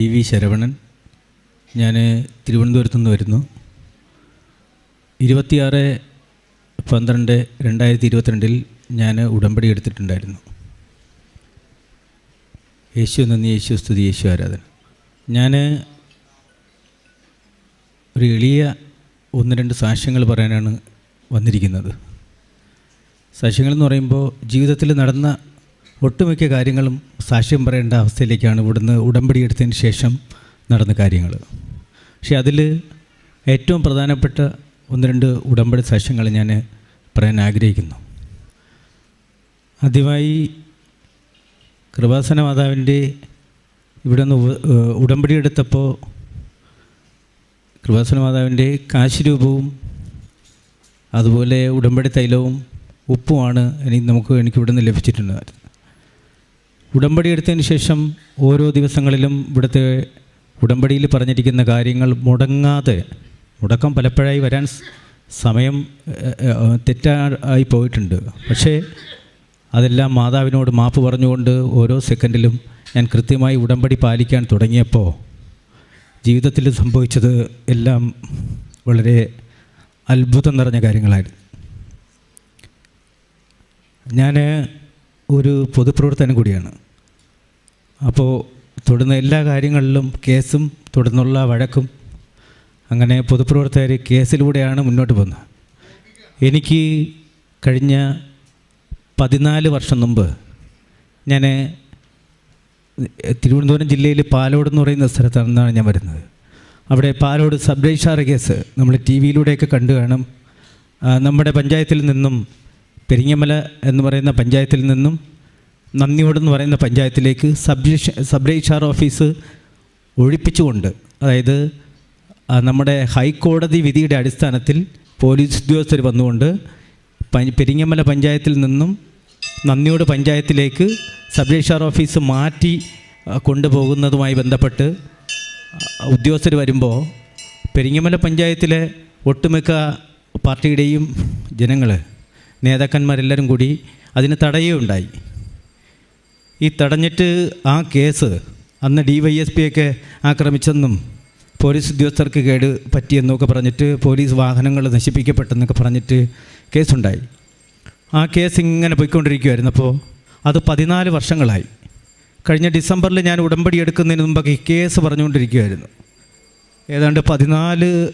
E V Saravanan. ഞാൻ തിരുവനന്തപുരത്തു നിന്ന് വരുന്നു. ഇരുപത്തിയാറ് പന്ത്രണ്ട് രണ്ടായിരത്തി ഇരുപത്തിരണ്ടിൽ ഞാൻ ഉടമ്പടി എടുത്തിട്ടുണ്ടായിരുന്നു. യേശു നന്ദി യേശു സ്തുതി യേശു ആരാധന. ഞാൻ ഒരു എളിയ ഒന്ന് രണ്ട് സാക്ഷ്യങ്ങൾ പറയാനാണ് വന്നിരിക്കുന്നത്. സാക്ഷ്യങ്ങളെന്ന് പറയുമ്പോൾ ജീവിതത്തിൽ നടന്ന ഒട്ടുമിക്ക കാര്യങ്ങളും സാക്ഷ്യം പറയേണ്ട അവസ്ഥയിലേക്കാണ് ഇവിടുന്ന് ഉടമ്പടി എടുത്തതിന് ശേഷം നടന്ന കാര്യങ്ങൾ. പക്ഷേ അതിൽ ഏറ്റവും പ്രധാനപ്പെട്ട ഒന്ന് രണ്ട് ഉടമ്പടി സാക്ഷ്യങ്ങൾ ഞാൻ പറയാൻ ആഗ്രഹിക്കുന്നു. ആദ്യമായി കൃപാസന മാതാവിന്റെ ഇവിടെ നിന്ന് ഉടമ്പടി എടുത്തപ്പോൾ കൃപാസന മാതാവിന്റെ കാശിരൂപവും അതുപോലെ ഉടമ്പടി തൈലവും ഉപ്പുമാണ് എനിക്ക് നമുക്ക് എനിക്ക് ഇവിടെ നിന്ന് ലഭിച്ചിട്ടുണ്ടായിരുന്നത്. ഉടമ്പടി എടുത്തതിന് ശേഷം ഓരോ ദിവസങ്ങളിലും ഇവിടുത്തെ ഉടമ്പടിയിൽ പറഞ്ഞിരിക്കുന്ന കാര്യങ്ങൾ മുടങ്ങാതെ മുടക്കം പലപ്പോഴായി വരാൻ സമയം തെറ്റായി പോയിട്ടുണ്ട്. പക്ഷേ അതെല്ലാം മാതാവിനോട് മാപ്പ് പറഞ്ഞുകൊണ്ട് ഓരോ സെക്കൻഡിലും ഞാൻ കൃത്യമായി ഉടമ്പടി പാലിക്കാൻ തുടങ്ങിയപ്പോൾ ജീവിതത്തിൽ സംഭവിച്ചത് എല്ലാം വളരെ അത്ഭുതം നിറഞ്ഞ കാര്യങ്ങളായിരുന്നു. ഞാൻ ഒരു പൊതുപ്രവർത്തനം കൂടിയാണ്. അപ്പോൾ തുടർന്ന് എല്ലാ കാര്യങ്ങളിലും കേസും തുടർന്നുള്ള വഴക്കും അങ്ങനെ പൊതുപ്രവർത്തകർ കേസിലൂടെയാണ് മുന്നോട്ട് പോകുന്നത്. എനിക്ക് കഴിഞ്ഞ പതിനാല് വർഷം മുമ്പ് ഞാൻ തിരുവനന്തപുരം ജില്ലയിൽ പാലോട് എന്ന് പറയുന്ന സ്ഥലത്താണ് ഞാൻ വരുന്നത്. അവിടെ പാലോട് സബ് രജിസ്ട്രാർ കേസ് നമ്മൾ ടി വിയിലൂടെയൊക്കെ കണ്ടു കാണും. നമ്മുടെ പഞ്ചായത്തിൽ നിന്നും പെരിങ്ങമല എന്ന് പറയുന്ന പഞ്ചായത്തിൽ നിന്നും നന്ദിയോട് എന്ന് പറയുന്ന പഞ്ചായത്തിലേക്ക് സബ് സബ് രജിസ്ട്രാർ ഓഫീസ് ഒഴിപ്പിച്ചുകൊണ്ട് അതായത് നമ്മുടെ ഹൈക്കോടതി വിധിയുടെ അടിസ്ഥാനത്തിൽ പോലീസ് ഉദ്യോഗസ്ഥർ വന്നുകൊണ്ട് പെരിങ്ങമല പഞ്ചായത്തിൽ നിന്നും നന്ദിയോട് പഞ്ചായത്തിലേക്ക് സബ് രജിസ്ട്രാർ ഓഫീസ് മാറ്റി കൊണ്ടുപോകുന്നതുമായി ബന്ധപ്പെട്ട് ഉദ്യോഗസ്ഥർ വരുമ്പോൾ പെരിങ്ങമല പഞ്ചായത്തിലെ ഒട്ടുമിക്ക പാർട്ടിയുടെയും ജനങ്ങൾ നേതാക്കന്മാരെല്ലാവരും കൂടി അതിന് ഉണ്ടായി. ഈ തടഞ്ഞിട്ട് ആ കേസ് അന്ന് ഡി വൈ എസ് പി ഒക്കെ ആക്രമിച്ചെന്നും പോലീസ് ഉദ്യോഗസ്ഥർക്ക് കേട് പറ്റിയെന്നൊക്കെ പറഞ്ഞിട്ട് പോലീസ് വാഹനങ്ങൾ നശിപ്പിക്കപ്പെട്ടെന്നൊക്കെ പറഞ്ഞിട്ട് കേസുണ്ടായി. ആ കേസ് ഇങ്ങനെ പോയിക്കൊണ്ടിരിക്കുമായിരുന്നു അപ്പോൾ അത് പതിനാല് വർഷങ്ങളായി. കഴിഞ്ഞ ഡിസംബറിൽ ഞാൻ ഉടമ്പടി എടുക്കുന്നതിന് മുമ്പൊക്കെ കേസ് പറഞ്ഞുകൊണ്ടിരിക്കുമായിരുന്നു ഏതാണ്ട് പതിനാല്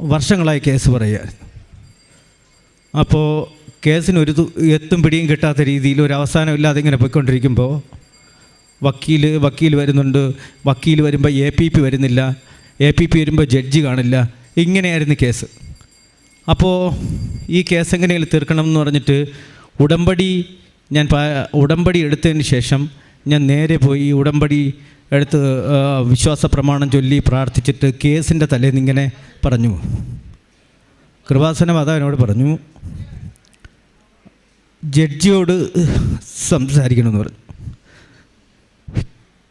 വർഷങ്ങളായി കേസ് പറയുമായിരുന്നു അപ്പോൾ കേസിന് ഒരു എത്തും പിടിയും കിട്ടാത്ത രീതിയിൽ ഒരു അവസാനം ഇല്ലാതെ ഇങ്ങനെ പോയിക്കൊണ്ടിരിക്കുമ്പോൾ വക്കീൽ വക്കീൽ വരുന്നുണ്ട്. വക്കീൽ വരുമ്പോൾ എ പി പി വരുന്നില്ല. എ പി പി വരുമ്പോൾ ജഡ്ജി കാണില്ല. ഇങ്ങനെയായിരുന്നു കേസ്. അപ്പോൾ ഈ കേസ് എങ്ങനെയും തീർക്കണം എന്ന് പറഞ്ഞിട്ട് ഉടമ്പടി ഞാൻ ഉടമ്പടി എടുത്തതിന് ശേഷം ഞാൻ നേരെ പോയി ഉടമ്പടി എടുത്ത് വിശ്വാസ പ്രമാണം ചൊല്ലി പ്രാർത്ഥിച്ചിട്ട് കേസിന്റെ തലേന്ന് ഇങ്ങനെ പറഞ്ഞു. കൃപാസന മാതാവിനോട് പറഞ്ഞു. ജഡ്ജിയോട് സംസാരിക്കണമെന്ന് പറഞ്ഞു.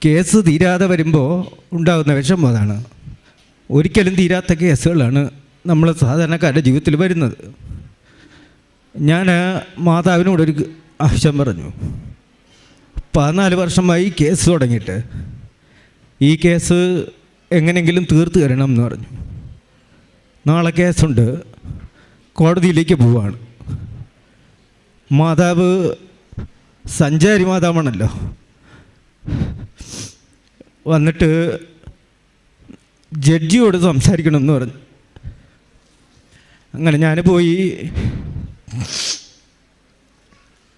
കേസ് തീരാതെ വരുമ്പോൾ ഉണ്ടാകുന്ന വിഷമം അതാണ്. ഒരിക്കലും തീരാത്ത കേസുകളാണ് നമ്മൾ സാധാരണക്കാരുടെ ജീവിതത്തിൽ വരുന്നത്. ഞാൻ മാതാവിനോടൊരു ആവശ്യം പറഞ്ഞു. പതിനാല് വർഷമായി കേസ് തുടങ്ങിയിട്ട്. ഈ കേസ് എങ്ങനെയെങ്കിലും തീർത്ത് തരണം എന്ന് പറഞ്ഞു. നാളെ കേസുണ്ട്. കോടതിയിലേക്ക് പോവുകയാണ് മാതാവ് സഞ്ചാരി മാതാവാണല്ലോ. വന്നിട്ട് ജഡ്ജിയോട് സംസാരിക്കണമെന്ന് പറഞ്ഞു. അങ്ങനെ ഞാൻ പോയി.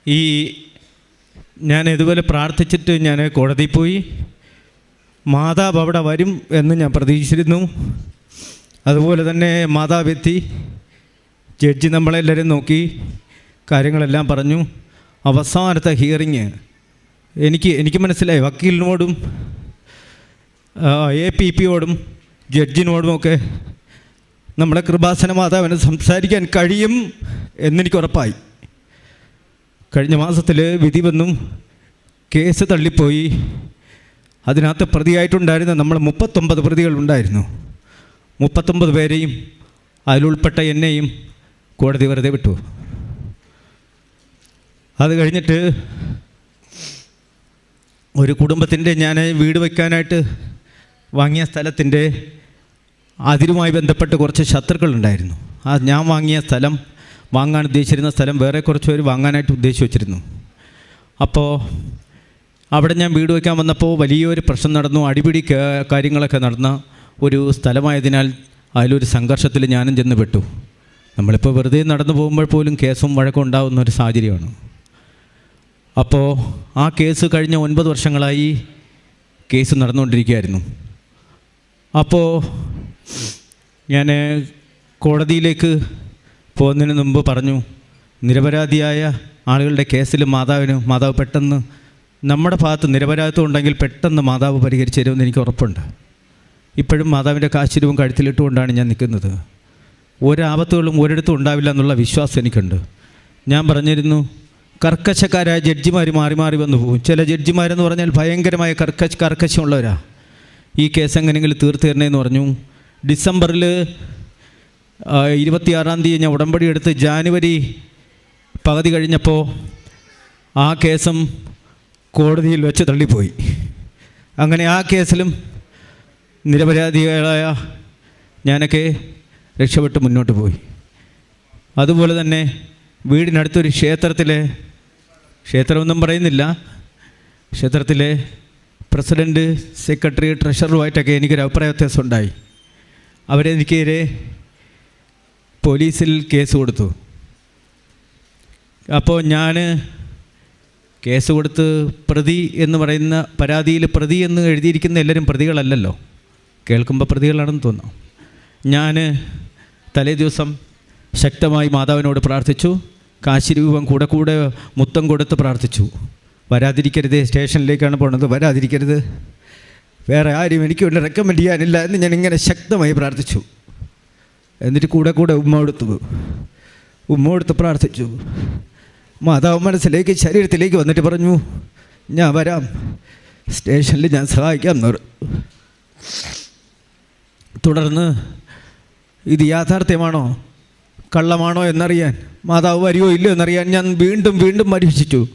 ഈ ഞാൻ ഇതുപോലെ പ്രാർത്ഥിച്ചിട്ട് ഞാൻ കോടതിയിൽ പോയി. മാതാവ് അവിടെ വരും എന്ന് ഞാൻ പ്രതീക്ഷിച്ചിരുന്നു. അതുപോലെ തന്നെ മാതാവ് എത്തി. ജഡ്ജി നമ്മളെല്ലാവരും നോക്കി കാര്യങ്ങളെല്ലാം പറഞ്ഞു. അവസാനത്തെ ഹിയറിങ് എനിക്ക് എനിക്ക് മനസ്സിലായി. വക്കീലിനോടും എ പി പിയോടും ജഡ്ജിനോടുമൊക്കെ നമ്മുടെ കൃപാസന മാതാവിന് സംസാരിക്കാൻ കഴിയും എന്നെനിക്ക് ഉറപ്പായി കഴിഞ്ഞ മാസത്തിൽ വിധി വന്നും കേസ് തള്ളിപ്പോയി. അതിനകത്ത് പ്രതിയായിട്ടുണ്ടായിരുന്ന നമ്മൾ മുപ്പത്തൊമ്പത് പ്രതികളുണ്ടായിരുന്നു. മുപ്പത്തൊമ്പത് പേരെയും അതിലുൾപ്പെട്ട എന്നെയും കോടതി വെറുതെ വിട്ടു. അത് കഴിഞ്ഞിട്ട് ഒരു കുടുംബത്തിന്റെ ഞാൻ വീട് വയ്ക്കാനായിട്ട് വാങ്ങിയ സ്ഥലത്തിന്റെ അതിരുമായി ബന്ധപ്പെട്ട് കുറച്ച് ശത്രുക്കളുണ്ടായിരുന്നു. ആ ഞാൻ വാങ്ങിയ സ്ഥലം വാങ്ങാൻ ഉദ്ദേശിച്ചിരുന്ന സ്ഥലം വേറെ കുറച്ച് പേര് വാങ്ങാനായിട്ട് ഉദ്ദേശിച്ച് വെച്ചിരുന്നു. അപ്പോൾ അവിടെ ഞാൻ വീട് വയ്ക്കാൻ വന്നപ്പോൾ വലിയൊരു പ്രശ്നം നടന്നു. അടിപിടി കാര്യങ്ങളൊക്കെ നടന്ന ഒരു സ്ഥലമായതിനാൽ അതിലൊരു സംഘർഷത്തിൽ ഞാനും ചെന്ന് പെട്ടു. നമ്മളിപ്പോൾ വെറുതെ നടന്നു പോകുമ്പോൾ പോലും കേസും വഴക്കും ഉണ്ടാകുന്ന ഒരു സാഹചര്യമാണ്. അപ്പോൾ ആ കേസ് കഴിഞ്ഞ ഒൻപത് വർഷങ്ങളായി കേസ് നടന്നുകൊണ്ടിരിക്കുകയായിരുന്നു. അപ്പോൾ ഞാൻ കോടതിയിലേക്ക് പോകുന്നതിന് മുമ്പ് പറഞ്ഞു നിരപരാധിയായ ആളുകളുടെ കേസിൽ മാതാവിന് മാതാവ് പെട്ടെന്ന് നമ്മുടെ ഭാഗത്ത് നിരപരാധിത്വം ഉണ്ടെങ്കിൽ പെട്ടെന്ന് മാതാവ് പരിഹരിച്ചു തരുമെന്ന് എനിക്ക് ഉറപ്പുണ്ട്. ഇപ്പോഴും മാതാവിന്റെ കാശ്ചര്യവും കഴുത്തിലിട്ടുകൊണ്ടാണ് ഞാൻ നിൽക്കുന്നത്. ഒരാപത്തുകളും ഒരിടത്തും ഉണ്ടാവില്ല എന്നുള്ള വിശ്വാസം എനിക്കുണ്ട്. ഞാൻ പറഞ്ഞിരുന്നു കർക്കശക്കാരായ ജഡ്ജിമാർ മാറി മാറി വന്നു പോകും. ചില ജഡ്ജിമാരെന്ന് പറഞ്ഞാൽ ഭയങ്കരമായ കർക്കശ കർക്കശമുള്ളവരാ. ഈ കേസ് എങ്ങനെയെങ്കിലും തീർത്ത് തരണേന്ന് പറഞ്ഞു ഡിസംബറിൽ ഇരുപത്തിയാറാം തീയതി ഞാൻ ഉടമ്പടി എടുത്ത് ജാനുവരി പകുതി കഴിഞ്ഞപ്പോൾ ആ കേസും കോടതിയിൽ വെച്ച് തള്ളിപ്പോയി. അങ്ങനെ ആ കേസിലും നിരപരാധികളായ ഞാനൊക്കെ രക്ഷപ്പെട്ട് മുന്നോട്ട് പോയി. അതുപോലെ തന്നെ വീടിനടുത്തൊരു ക്ഷേത്രത്തിലെ ക്ഷേത്രമൊന്നും പറയുന്നില്ല ക്ഷേത്രത്തിലെ പ്രസിഡന്റ് സെക്രട്ടറി ട്രഷററുമായിട്ടൊക്കെ എനിക്കൊരു അഭിപ്രായ വ്യത്യാസം ഉണ്ടായി അവരെനിക്കെതിരെ പോലീസിൽ കേസ് കൊടുത്തു. അപ്പോൾ ഞാൻ കേസ് കൊടുത്ത് പ്രതി എന്ന് പറയുന്ന പരാതിയിൽ പ്രതി എന്ന് എഴുതിയിരിക്കുന്ന എല്ലാവരും പ്രതികളല്ലല്ലോ. കേൾക്കുമ്പോൾ പ്രതികളാണെന്ന് തോന്നുന്നു. ഞാൻ തലേ ദിവസം ശക്തമായി മാതാവിനോട് പ്രാർത്ഥിച്ചു. കാശിരൂപം കൂടെ കൂടെ മുത്തം കൊടുത്ത് പ്രാർത്ഥിച്ചു. വരാതിരിക്കരുത് സ്റ്റേഷനിലേക്കാണ് പോണത് വരാതിരിക്കരുത്. വേറെ ആരും എനിക്ക് വേണ്ടി റെക്കമെൻഡ് ചെയ്യാനില്ല എന്ന് ഞാൻ ഇങ്ങനെ ശക്തമായി പ്രാർത്ഥിച്ചു. എന്നിട്ട് കൂടെ കൂടെ ഉമ്മ കൊടുത്തു. ഉമ്മ കൊടുത്ത് പ്രാർത്ഥിച്ചു. മാതാവ് മനസ്സിലേക്ക് ശരീരത്തിലേക്ക് വന്നിട്ട് പറഞ്ഞു ഞാൻ വരാം. സ്റ്റേഷനിൽ ഞാൻ സഹായിക്കാം എന്ന് തുടർന്ന് ഇത് യാഥാർത്ഥ്യമാണോ? കള്ളമാണോ എന്നറിയാൻ? മാതാവ് വരുമോ ഇല്ലയോ എന്നറിയാൻ ഞാൻ വീണ്ടും വീണ്ടും പരീക്ഷിച്ചു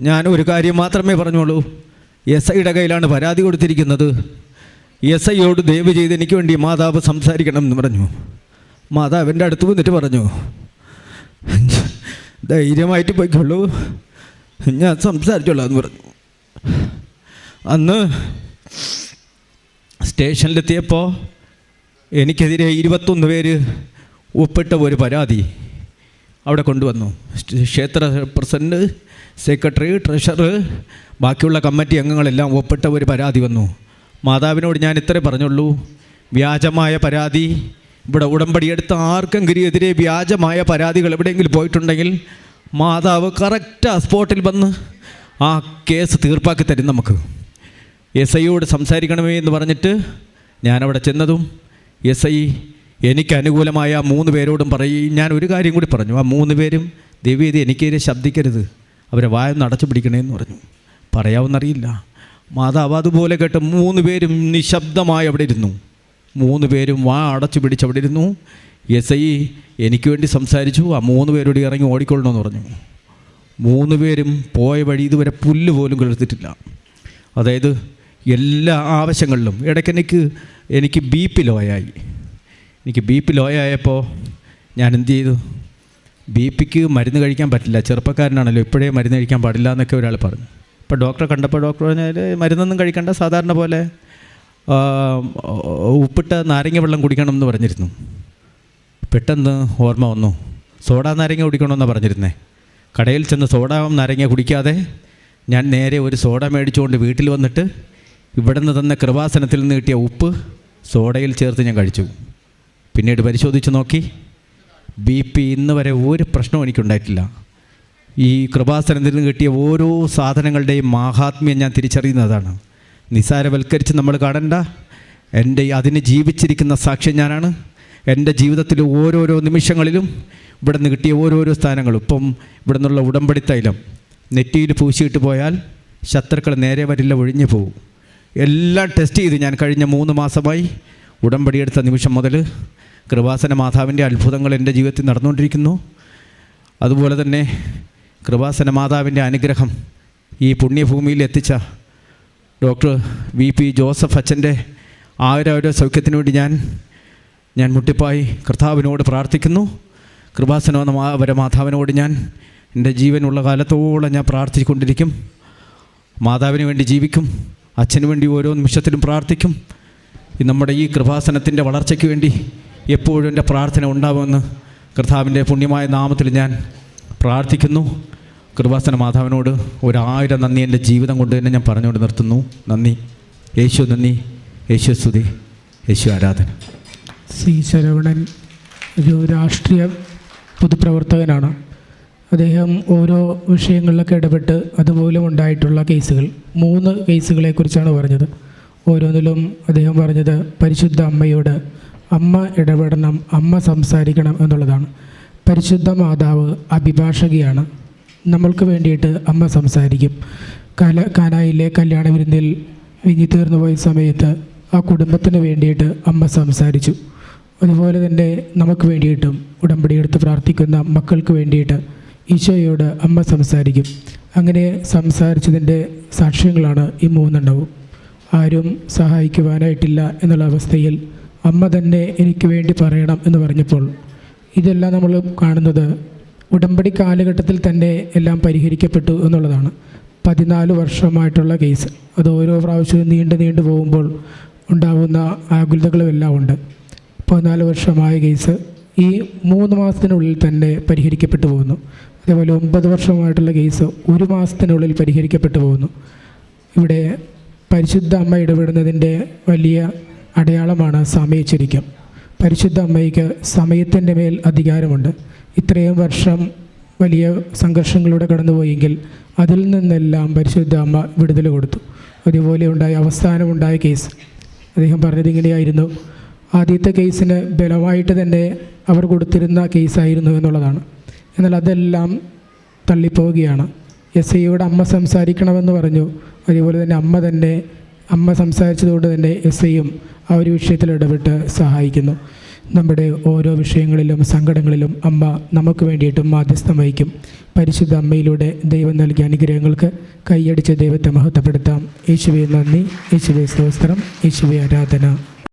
ഞാൻ ഒരു കാര്യം മാത്രമേ പറഞ്ഞോളൂ എസ് ഐയുടെ കയ്യിലാണ് പരാതി കൊടുത്തിരിക്കുന്നത്. എസ് ഐയോട് ദയവ് ചെയ്ത് എനിക്ക് വേണ്ടി മാതാവ് സംസാരിക്കണം എന്ന് പറഞ്ഞു. മാതാവ് എന്റെ അടുത്ത് വന്നിട്ട് പറഞ്ഞു ധൈര്യമായിട്ട് പോയിക്കൊള്ളൂ. ഞാൻ സംസാരിച്ചോളാം എന്ന് പറഞ്ഞു. അന്ന് സ്റ്റേഷനിലെത്തിയപ്പോൾ എനിക്കെതിരെ ഇരുപത്തൊന്ന് പേര് ഒപ്പിട്ട ഒരു പരാതി അവിടെ കൊണ്ടുവന്നു. ക്ഷേത്ര പ്രസിഡന്റ് സെക്രട്ടറി ട്രഷറർ ബാക്കിയുള്ള കമ്മിറ്റി അംഗങ്ങളെല്ലാം ഒപ്പിട്ട ഒരു പരാതി വന്നു. മാതാവിനോട് ഞാൻ ഇത്രേ പറഞ്ഞുള്ളൂ. വ്യാജമായ പരാതി. ഇവിടെ ഉടമ്പടി എടുത്ത ആർക്കെങ്കിലും എതിരെ വ്യാജമായ പരാതികൾ എവിടെയെങ്കിലും പോയിട്ടുണ്ടെങ്കിൽ മാതാവ് കറക്റ്റ് ആ സ്പോട്ടിൽ വന്ന് ആ കേസ് തീർപ്പാക്കി തരും നമുക്ക്. എസ് ഐയോട് സംസാരിക്കണമേ എന്ന് പറഞ്ഞിട്ട് ഞാനവിടെ ചെന്നതും എസ് ഐ എനിക്ക് അനുകൂലമായ മൂന്ന് പേരോടും പറയും ഞാൻ ഒരു കാര്യം കൂടി പറഞ്ഞു. ആ മൂന്ന് പേരും ദേവീതി എനിക്കെതിരെ ശബ്ദിക്കരുത്. അവരെ വായൊന്ന് അടച്ചു പിടിക്കണേന്ന് പറഞ്ഞു. പറയാവുന്നറിയില്ല. മാതാവ് അതുപോലെ കേട്ട് മൂന്ന് പേരും നിശബ്ദമായി അവിടെ ഇരുന്നു. മൂന്ന് പേരും വാ അടച്ചു പിടിച്ച് അവിടെ ഇരുന്നു. എസ് ഐ എനിക്ക് വേണ്ടി സംസാരിച്ചു. ആ മൂന്ന് പേരോട് ഇറങ്ങി ഓടിക്കൊള്ളണമെന്ന് പറഞ്ഞു. മൂന്ന് പേരും പോയ വഴി ഇതുവരെ പുല്ല് പോലും കെടുത്തിട്ടില്ല. അതായത് എല്ലാ ആവശ്യങ്ങളിലും. ഇടയ്ക്കെനിക്ക് ബി പി ലോയായി എനിക്ക് ബി പി ലോയായപ്പോൾ ഞാൻ എന്ത് ചെയ്തു? ബി പിക്ക് മരുന്ന് കഴിക്കാൻ പറ്റില്ല. ചെറുപ്പക്കാരനാണല്ലോ ഇപ്പോഴേ മരുന്ന് കഴിക്കാൻ പാടില്ല എന്നൊക്കെ ഒരാൾ പറഞ്ഞു. അപ്പോൾ ഡോക്ടറെ കണ്ടപ്പോൾ ഡോക്ടർ പറഞ്ഞാൽ മരുന്നൊന്നും കഴിക്കണ്ട സാധാരണ പോലെ ഉപ്പിട്ട നാരങ്ങ വെള്ളം കുടിക്കണം എന്ന് പറഞ്ഞിരുന്നു. പെട്ടെന്ന് ഓർമ്മ വന്നു. സോഡ നാരങ്ങ കുടിക്കണമെന്നാണ് പറഞ്ഞിരുന്നേ. കടയിൽ ചെന്ന് സോഡ നാരങ്ങ കുടിക്കാതെ ഞാൻ നേരെ ഒരു സോഡ മേടിച്ചുകൊണ്ട് വീട്ടിൽ വന്നിട്ട് ഇവിടെ നിന്ന് തന്ന കൃപാസനത്തിൽ നിന്ന് കിട്ടിയ ഉപ്പ് സോഡയിൽ ചേർത്ത് ഞാൻ കഴിച്ചു. പിന്നീട് പരിശോധിച്ച് നോക്കി. ബി പി ഇന്ന് വരെ ഒരു പ്രശ്നവും എനിക്കുണ്ടായിട്ടില്ല. ഈ കൃപാസനത്തിൽ നിന്ന് കിട്ടിയ ഓരോ സാധനങ്ങളുടെയും മാഹാത്മ്യം ഞാൻ തിരിച്ചറിയുന്നതാണ്. നിസാരവൽക്കരിച്ച് നമ്മൾ കാണണ്ട. എന്റെ അതിന് ജീവിച്ചിരിക്കുന്ന സാക്ഷ്യം ഞാനാണ്. എന്റെ ജീവിതത്തിൽ ഓരോരോ നിമിഷങ്ങളിലും ഇവിടെ നിന്ന് കിട്ടിയ ഓരോരോ സ്ഥാനങ്ങളും ഇപ്പം ഇവിടെ നിന്നുള്ള ഉടമ്പടി തൈലം. നെറ്റിയിൽ പൂശിയിട്ട് പോയാൽ ശത്രുക്കൾ നേരെ വരില്ല ഒഴിഞ്ഞു പോകും. എല്ലാം ടെസ്റ്റ് ചെയ്ത് ഞാൻ കഴിഞ്ഞ മൂന്ന് മാസമായി ഉടമ്പടി എടുത്ത നിമിഷം മുതൽ കൃപാസന മാതാവിന്റെ അത്ഭുതങ്ങൾ എന്റെ ജീവിതത്തിൽ നടന്നുകൊണ്ടിരിക്കുന്നു. അതുപോലെ തന്നെ കൃപാസന മാതാവിന്റെ അനുഗ്രഹം ഈ പുണ്യഭൂമിയിൽ എത്തിച്ച ഡോക്ടർ വി പി ജോസഫ് അച്ഛന്റെ ആരോഗ്യ സൗഖ്യത്തിന് വേണ്ടി ഞാൻ ഞാൻ മുട്ടിപ്പായി കർത്താവിനോട് പ്രാർത്ഥിക്കുന്നു. കൃപാസനമെന്ന മാ- വരമാതാവിനോട് ഞാൻ എന്റെ ജീവനുള്ള കാലത്തോളം ഞാൻ പ്രാർത്ഥിച്ചുകൊണ്ടിരിക്കും. മാതാവിന് വേണ്ടി ജീവിക്കും. അച്ഛന് വേണ്ടി ഓരോ നിമിഷത്തിലും പ്രാർത്ഥിക്കും. നമ്മുടെ ഈ കൃപാസനത്തിന്റെ വളർച്ചയ്ക്ക് വേണ്ടി എപ്പോഴും എന്റെ പ്രാർത്ഥന ഉണ്ടാവുമെന്ന് കർത്താവിന്റെ പുണ്യമായ നാമത്തിൽ ഞാൻ പ്രാർത്ഥിക്കുന്നു. കൃപാസന മാതാവിനോട് ഒരായിരം നന്ദി എന്റെ ജീവിതം കൊണ്ട് തന്നെ ഞാൻ പറഞ്ഞുകൊണ്ട് നിർത്തുന്നു. നന്ദി. യേശു നന്ദി. യേശു സ്തുതി. യേശു ആരാധന. സി ശരവണൻ ഒരു രാഷ്ട്രീയ പൊതുപ്രവർത്തകനാണ്. അദ്ദേഹം ഓരോ വിഷയങ്ങളിലൊക്കെ ഇടപെട്ട് അതുമൂലം ഉണ്ടായിട്ടുള്ള കേസുകൾ. മൂന്ന് കേസുകളെക്കുറിച്ചാണ് പറഞ്ഞത്. ഓരോന്നിലും അദ്ദേഹം പറഞ്ഞത് പരിശുദ്ധ അമ്മയോട് അമ്മ ഇടപെടണം അമ്മ സംസാരിക്കണം എന്നുള്ളതാണ്. പരിശുദ്ധ മാതാവ് അഭിഭാഷകയാണ്. നമ്മൾക്ക് വേണ്ടിയിട്ട് അമ്മ സംസാരിക്കും. കല കാനായിലെ കല്യാണ വിരുന്നിൽ വിഞ്ഞി തീർന്നു പോയ സമയത്ത് ആ കുടുംബത്തിന് വേണ്ടിയിട്ട് അമ്മ സംസാരിച്ചു. അതുപോലെ തന്നെ നമുക്ക് വേണ്ടിയിട്ടും ഉടമ്പടിയെടുത്ത് പ്രാർത്ഥിക്കുന്ന മക്കൾക്ക് വേണ്ടിയിട്ട് ഈശോയോട് അമ്മ സംസാരിക്കും. അങ്ങനെ സംസാരിച്ചതിന്റെ സാക്ഷ്യങ്ങളാണ് ഈ മൂന്നെണ്ണവും. ആരും സഹായിക്കുവാനായിട്ടില്ല എന്നുള്ള അവസ്ഥയിൽ അമ്മ തന്നെ എനിക്ക് വേണ്ടി പറയണം എന്ന് പറഞ്ഞപ്പോൾ ഇതെല്ലാം നമ്മൾ കാണുന്നത് ഉടമ്പടി കാലഘട്ടത്തിൽ തന്നെ എല്ലാം പരിഹരിക്കപ്പെട്ടു എന്നുള്ളതാണ്. പതിനാല് വർഷമായിട്ടുള്ള കേസ്. അത് ഓരോ പ്രാവശ്യവും നീണ്ടു നീണ്ടു പോകുമ്പോൾ ഉണ്ടാകുന്ന ആകുലതകളും എല്ലാം ഉണ്ട്. പതിനാല് വർഷമായ കേസ് ഈ മൂന്ന് മാസത്തിനുള്ളിൽ തന്നെ പരിഹരിക്കപ്പെട്ടു പോകുന്നു. അതേപോലെ ഒമ്പത് വർഷമായിട്ടുള്ള കേസ് ഒരു മാസത്തിനുള്ളിൽ പരിഹരിക്കപ്പെട്ടു പോകുന്നു. ഇവിടെ പരിശുദ്ധ അമ്മ ഇടപെടുന്നതിന്റെ വലിയ അടയാളമാണ് സമയച്ചരിക്കം പരിശുദ്ധ അമ്മയ്ക്ക് സമയത്തിന്റെ മേൽ അധികാരമുണ്ട്. ഇത്രയും വർഷം വലിയ സംഘർഷങ്ങളിലൂടെ കടന്നുപോയെങ്കിൽ അതിൽ നിന്നെല്ലാം പരിശുദ്ധ അമ്മ വിടുതൽ കൊടുത്തു. അതുപോലെ ഉണ്ടായ അവസാനമുണ്ടായ കേസ്. അദ്ദേഹം പറഞ്ഞത് ഇങ്ങനെയായിരുന്നു. ആദ്യത്തെ കേസിന് ബലമായിട്ട് തന്നെ അവർ കൊടുത്തിരുന്ന കേസായിരുന്നു എന്നുള്ളതാണ്. എന്നാൽ അതെല്ലാം തള്ളിപ്പോവുകയാണ്. എസ് ഐയോട് അമ്മ സംസാരിക്കണമെന്ന് പറഞ്ഞു. അതുപോലെ തന്നെ അമ്മ തന്നെ അമ്മ സംസാരിച്ചതുകൊണ്ട് തന്നെ എസ് ഐയും ആ ഒരു വിഷയത്തിൽ ഇടപെട്ട് സഹായിക്കുന്നു. നമ്മുടെ ഓരോ വിഷയങ്ങളിലും സങ്കടങ്ങളിലും അമ്മ നമുക്ക് വേണ്ടിയിട്ടും മാധ്യസ്ഥം വഹിക്കും. പരിശുദ്ധ അമ്മയിലൂടെ ദൈവം നൽകിയ അനുഗ്രഹങ്ങൾക്ക് കൈയടിച്ച് ദൈവത്തെ മഹത്വപ്പെടുത്താം. യേശുവെ നന്ദി. യേശുവെ സ്തോസ്ത്രം യേശുവെ ആരാധന.